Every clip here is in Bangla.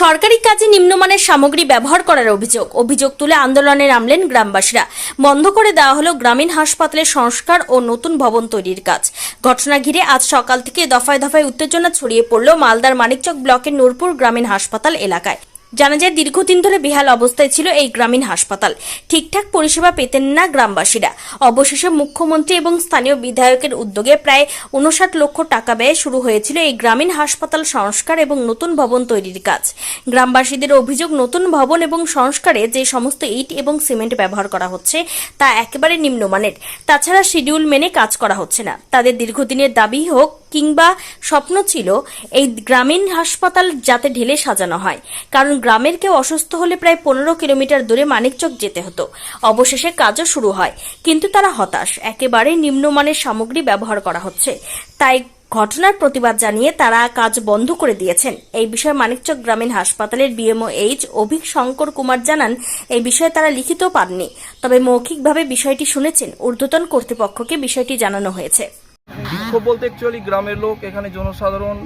সরকারি কাজে নিম্নমানের সামগ্রী ব্যবহার করার অভিযোগ। অভিযোগ তুলে আন্দোলনে নামলেন গ্রামবাসীরা। বন্ধ করে দেওয়া হলো গ্রামীণ হাসপাতালের সংস্কার ও নতুন ভবন তৈরির কাজ। ঘটনা ঘিরে আজ সকাল থেকে দফায় দফায় উত্তেজনা ছড়িয়ে পড়ল মালদার মানিকচক ব্লকের নূরপুর গ্রামীণ হাসপাতাল এলাকায়। জানা যায়, দীর্ঘদিন ধরে বেহাল অবস্থায় ছিল এই গ্রামীণ হাসপাতাল। ঠিকঠাক পরিষেবা পেতেন না গ্রামবাসীরা। অবশেষে মুখ্যমন্ত্রী এবং স্থানীয় বিধায়কের উদ্যোগে প্রায় উনষাট লক্ষ টাকা ব্যয়ে শুরু হয়েছিল এই গ্রামীণ হাসপাতাল সংস্কার এবং নতুন ভবন তৈরির কাজ। গ্রামবাসীদের অভিযোগ, নতুন ভবন এবং সংস্কারে যে সমস্ত ইট এবং সিমেন্ট ব্যবহার করা হচ্ছে, তা একেবারে নিম্নমানের। তাছাড়া শিডিউল মেনে কাজ করা হচ্ছে না। তাদের দীর্ঘদিনের দাবি হোক কিংবা স্বপ্ন ছিল এই গ্রামীণ হাসপাতাল যাতে ঢেলে সাজানো হয়। কারণ গ্রামের কেউ অসুস্থ হলে প্রায় পনেরো কিলোমিটার দূরে মানিকচক যেতে হতো। অবশেষে কাজও শুরু হয়। কিন্তু তারা হতাশ। একেবারে নিম্নমানের সামগ্রী ব্যবহার করা হচ্ছে। তাই ঘটনার প্রতিবাদ জানিয়ে তারা কাজ বন্ধ করে দিয়েছেন। এই বিষয়ে মানিকচক গ্রামীণ হাসপাতালের বিএমও এইচ অভিক শঙ্কর কুমার জানান, এই বিষয়ে তারা লিখিত পাননি। তবে মৌখিকভাবে বিষয়টি শুনেছেন। ঊর্ধ্বতন কর্তৃপক্ষকে বিষয়টি জানানো হয়েছে। বিক্ষোভ বলতে অ্যাকচুয়ালি গ্রামের লোক, এখানে জনসাধারণ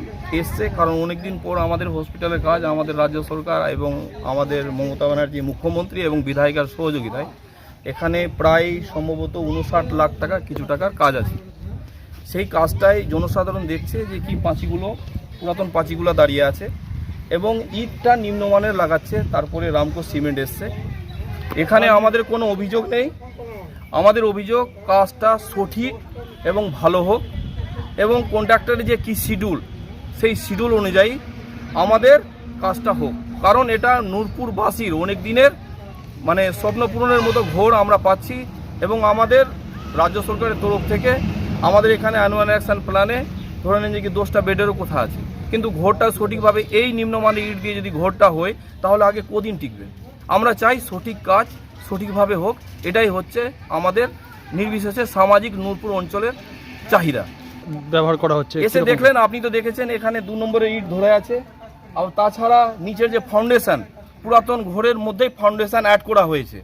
এসছে, কারণ অনেকদিন পর আমাদের হসপিটালের কাজ, আমাদের রাজ্য সরকার এবং আমাদের মমতা ব্যানার্জি মুখ্যমন্ত্রী এবং বিধায়িকার সহযোগিতায়। এখানে প্রায় সম্ভবত উনষাট লাখ টাকা কিছু টাকার কাজ আছে। সেই কাজটাই জনসাধারণ দেখছে যে কি পাঁচিগুলো, পুরাতন পাঁচিগুলো দাঁড়িয়ে আছে এবং ইটটা নিম্নমানের লাগাচ্ছে, তারপরে রামকো সিমেন্ট এসছে। এখানে আমাদের কোনো অভিযোগ নেই। আমাদের অভিযোগ কাজটা সঠিক এবং ভালো হোক। এবং কন্ট্রাক্টরের যে কি শিডিউল, সেই শিডিউল অনুযায়ী আমাদের কাজটা হোক। কারণ এটা নূরপুরবাসীর অনেক দিনের মানে স্বপ্ন পূরণের মতো ঘোর আমরা পাচ্ছি এবং আমাদের রাজ্য সরকারের তরফ থেকে আমাদের এখানে অ্যানুয়াল অ্যাকশন প্ল্যানে ধরে নেন যে কি দশটা বেডেরও কথা আছে। কিন্তু ঘোরটা সঠিকভাবে এই নিম্নমানের ইট দিয়ে যদি ঘোরটা হয়, তাহলে আগে কদিন টিকবে? আমরা চাই সঠিক কাজ সঠিকভাবে হোক, এটাই হচ্ছে আমাদের নির্বিশেষে সামাজিক নূরপুর অঞ্চলের চাহিদা। ব্যবহার করা হচ্ছে এসে দেখলেন আপনি তো দেখেছেন এখানে দু নম্বরের ইট ধরে আছে। আর তাছাড়া নিচের যে ফাউন্ডেশন পুরাতন ঘরের মধ্যেই ফাউন্ডেশন অ্যাড করা হয়েছে।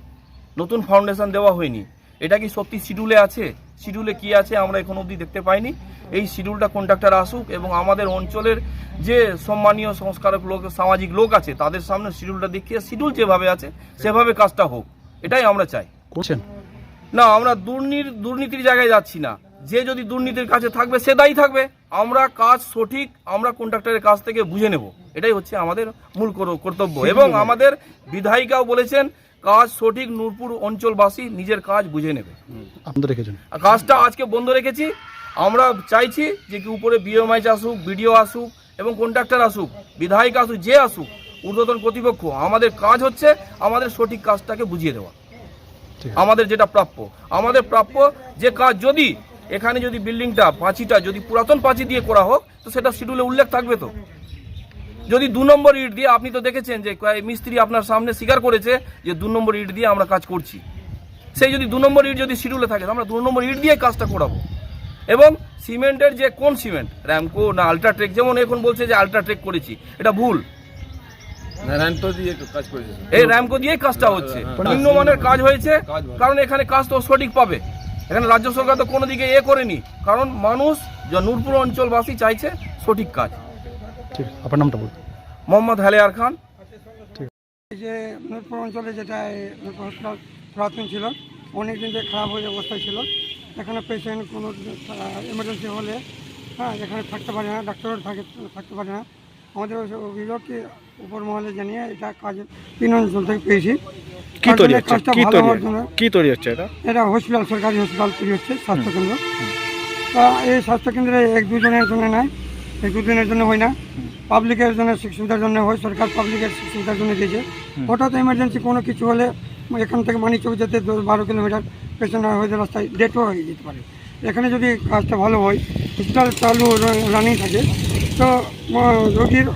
নতুন ফাউন্ডেশন দেওয়া হয়নি। এটা কি সত্যি শিডিউলে আছে? শিডিউলে কি আছে আমরা এখন অবধি দেখতে পাইনি। এই শিডিউলটা কন্ট্রাক্টর আসুক এবং আমাদের অঞ্চলের যে সম্মানীয় সংস্কারক লোক সামাজিক লোক আছে তাদের সামনে শিডিউলটা দেখিয়ে শিডিউল যেভাবে আছে সেভাবে কাজটা হোক। এটাই আমরা চাই। করছেন? না আমরা দুর্নীর দুর্নীতির জায়গায় যাচ্ছি না। যে যদি দুর্নীতির কাছে থাকবে সে দায়ী থাকবে। আমরা কাজ সঠিক আমরা কন্ট্রাক্টরের কাছ থেকে বুঝে নেব। এটাই হচ্ছে আমাদের মূল কর- কর্তব্য। এবং আমাদের বিধায়িকাও বলেছেন কাজ সঠিক নূরপুর অঞ্চলবাসী নিজের কাজ বুঝে নেবে। কাজটা আজকে বন্ধ রেখেছি। আমরা চাইছি যে কি উপরে বিএমআইচ আসুক বিডিও আসুক এবং কন্ট্রাক্টর আসুক বিধায়িক আসুক যে আসুক ঊর্ধ্বতন কর্তৃপক্ষ আমাদের কাজ হচ্ছে আমাদের সঠিক কাজটাকে বুঝিয়ে দেওয়া। আমাদের যেটা প্রাপ্য। আমাদের প্রাপ্য যে কাজ যদি এখানে যদি বিল্ডিংটা পাঁচিটা যদি পুরাতন পাঁচি দিয়ে করা হোক তো সেটা শিডিউলে উল্লেখ থাকবে তো। যদি দু নম্বর ইট দিয়ে আপনি তো দেখেছেন যে মিস্ত্রি আপনার সামনে স্বীকার করেছে যে দু নম্বর ইট দিয়ে আমরা কাজ করছি। সেই যদি দু নম্বর ইট যদি শিডিউলে থাকে আমরা দু নম্বর ইট দিয়ে কাজটা করাবো। এবং সিমেন্টের যে কোন সিমেন্ট? র্যামকো না আলট্রাটেক? যেমন এখন বলছে যে আলট্রাটেক করেছি। এটা ভুল। দিয়ে এই র্যামকো দিয়েই কাজটা হচ্ছে। নিম্নমানের কাজ হয়েছে। কারণ এখানে কাজ তো সঠিক পাবে। এখানে রাজ্য সরকার তো কোনো দিকে এ করেনি। কারণ মানুষ যা নূরপুর অঞ্চলবাসী চাইছে সঠিক কাজ। ঠিক আপনার নামটা বলুন। মোহাম্মদ হালেয়ার খান। এই যে নূরপুর অঞ্চলে যেটা নূরপুর হসপিটাল পুরাতন ছিল অনেক দিন থেকে খারাপ হয়ে অবস্থায় ছিল এখানে পেশেন্ট কোনো এমার্জেন্সি হলে হ্যাঁ এখানে থাকতে পারে না ডাক্তারও থাকে থাকতে পারে না। আমাদের অভিযোগ অভিযোগকে উপর মহলে জানিয়ে এটা কাজ তিন অঞ্চল থেকে পেয়েছি। কি তৈরি হচ্ছে? কি তৈরি কি তৈরি হচ্ছে এটা? এটা হসপিটাল সরকারি হসপিটাল তৈরি হচ্ছে স্বাস্থ্যকেন্দ্র। তা এই স্বাস্থ্যকেন্দ্রে এক দুজনের জন্য নয় এক দুদিনের জন্য হয় না। পাবলিকের জন্য সুবিধার জন্য হয় সরকার পাবলিকের সুবিধার জন্য দিয়েছে। হঠাৎ এমার্জেন্সি কোনো কিছু হলে এখান থেকে মানিকচক যেতে দশ বারো কিলোমিটার পেছনে হয়ে রাস্তায় ডেটও হয়ে যেতে পারে। এখানে যদি কাজটা ভালো হয় হসপিটাল চালু রানিং থাকে তো রোগীর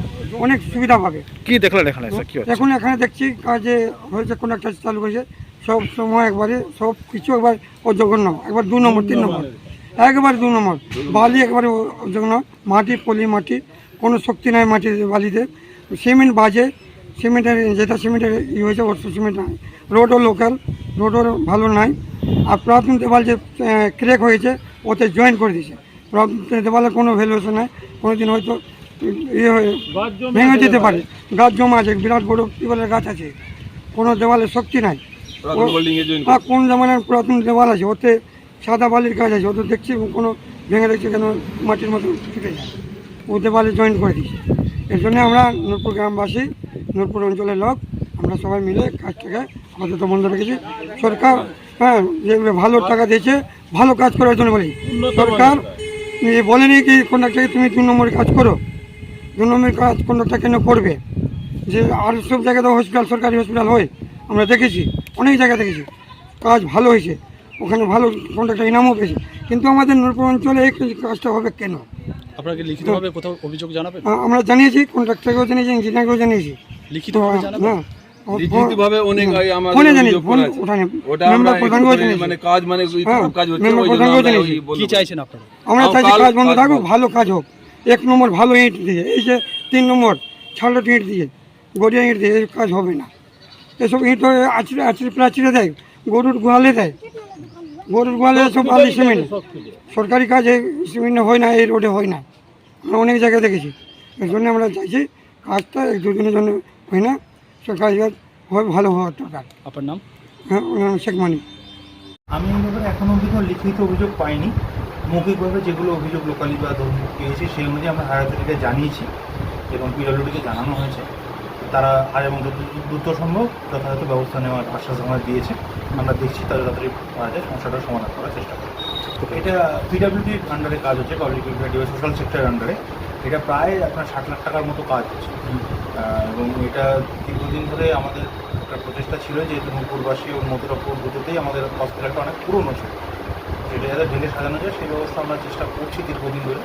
অনেক সুবিধা পাবে। কি দেখলেন এখানে? কি এখন এখানে দেখছি কাজে হয়েছে কোনো একটা চালু হয়েছে সব সময় একবারে সব কিছু একবার জঘন্য একবার দু নম্বর তিন নম্বর। একবার দু নম্বর। বালি একবারে জঘন্য মাটি পলি মাটি কোনো শক্তি নাই মাটির বালিতে। সিমেন্ট বাজে সিমেন্টের যেটা সিমেন্টের ই হয়েছে ওর সিমেন্ট নাই। রোডও লোকাল রোডও ভালো নাই। আর পুরাতন দেওয়াল যে ক্রেক হয়েছে ওতে জয়েন করে দিয়েছে। পুরাতন দেওয়ালের কোনো ভ্যালুয়েশন নাই। কোনো দিন হয়তো ইয়ে হয়ে ভেঙে যেতে পারে। গাছ জমা আছে বিরাট বড় টিউবওয়েলের গাছ আছে। কোনো দেওয়ালে শক্তি নাই। আর কোন জামানার পুরাতন দেওয়াল আছে? ওতে সাদা বালির গাছ আছে ওতে দেখছি কোনো ভেঙে দেখছি কেন মাটির মতো ছুটে যায়। ও দেওয়ালে জয়েন করে দিচ্ছে এর জন্য আমরা নূরপুর গ্রামবাসী নূরপুর অঞ্চলের লোক আমরা সবাই মিলে কাজটাকে আপাতত বন্ধ রেখেছি। সরকার হ্যাঁ যেগুলো ভালো টাকা দিয়েছে ভালো কাজ করার জন্য বলি। সরকার বলেনি কি কন্ডাক্টারকে তুমি দু নম্বরে কাজ করো। দু নম্বরের কাজ কন্ডাক্টার কেন করবে? যে আর সব জায়গাতে হসপিটাল সরকারি হসপিটাল হয় আমরা দেখেছি অনেক জায়গা দেখেছি। কাজ ভালো হয়েছে ওখানে ভালো কন্ট্রাক্টর ইনামও পেয়েছে। কিন্তু আমাদের নূরপুর অঞ্চলে এই কাজটা হবে কেন? আপনাকে লিখিতভাবে কোথাও অভিযোগ জানাবেন? আমরা জানিয়েছি কন্ট্রাক্টরকেও জানিয়েছি ইঞ্জিনিয়ারকেও জানিয়েছি। লিখিতভাবে হ্যাঁ। লিখিতভাবে অনেক আমাদের ফোনে জানিয়েছি অভিযোগ ফোন করা ওটা আমরা জানিয়েছি। মানে কাজ মানে হ্যাঁ, কাজ হচ্ছে জানিয়েছি। কি চাইছেন আপনারা? আমরা চাইছি কাজ বন্ধ থাকুক ভালো কাজ হোক। এক নম্বর ভালো ইট দিয়ে এই যে তিন নম্বর ছাড়ো ইট দিয়ে গড়িয়া ইট দিয়ে এই কাজ হবে না। এসব ইট আছড়ে আছড়ে প্রাচীরে দেয় গরুর গোয়ালে দেয়। গরুর গোয়ালে সব বালি সিমেন্ট। সরকারি কাজ এই সিমেন্ট হয় না এই রোডে হয় না। আমরা অনেক জায়গায় দেখেছি। এর জন্য আমরা চাইছি কাজটা এক দুদিনের জন্য হয় না। সরকারি কাজ হয় ভালো হওয়ার দরকার। আপনার নাম? হ্যাঁ শেখ মানি। আমি এখনও অবধি লিখিত অভিযোগ পাইনি। মৌখিকভাবে যেগুলো অভিযোগ লোকালি বা ধর্মীয় পেয়েছি সেই অনুযায়ী আমরা হায়ার অথরিটিকে জানিয়েছি এবং পিডব্লিউডিকে জানানো হয়েছে। তারা আর এবং দ্রুত সম্ভব যথাযথ ব্যবস্থা নেওয়ার আশ্বাস আমাদের দিয়েছে। আমরা দেখছি তাদের তাড়াতাড়ি পাওয়া যায় সমাধান করার চেষ্টা করি এটা পিডব্লিউডির আন্ডারে কাজ হচ্ছে পাবলিক ওয়েলফেয়ার সোশ্যাল সেক্টরের আন্ডারে এটা প্রায় আপনার ষাট লাখ টাকার মতো কাজ হচ্ছে। এবং এটা দীর্ঘদিন ধরে আমাদের একটা প্রচেষ্টা ছিল যে নূপুরবাসী ও মথুরাপুর দুটোতেই আমাদের হসপিটালটা অনেক পুরনো ছিল। সেটা যাতে ঢেলে সাজানো যায়, সেই ব্যবস্থা আমরা চেষ্টা করছি দীর্ঘদিন ধরে।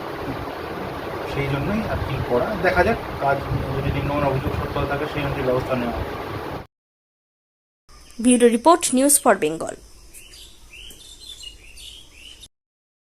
সেই জন্যই আর কি করা। দেখা যাক, কাজ যদি নিম্নমান অভিযোগ সত্য থাকে, সেই অনুযায়ী ব্যবস্থা নেওয়া হবে। Bureau report, news for Bengal.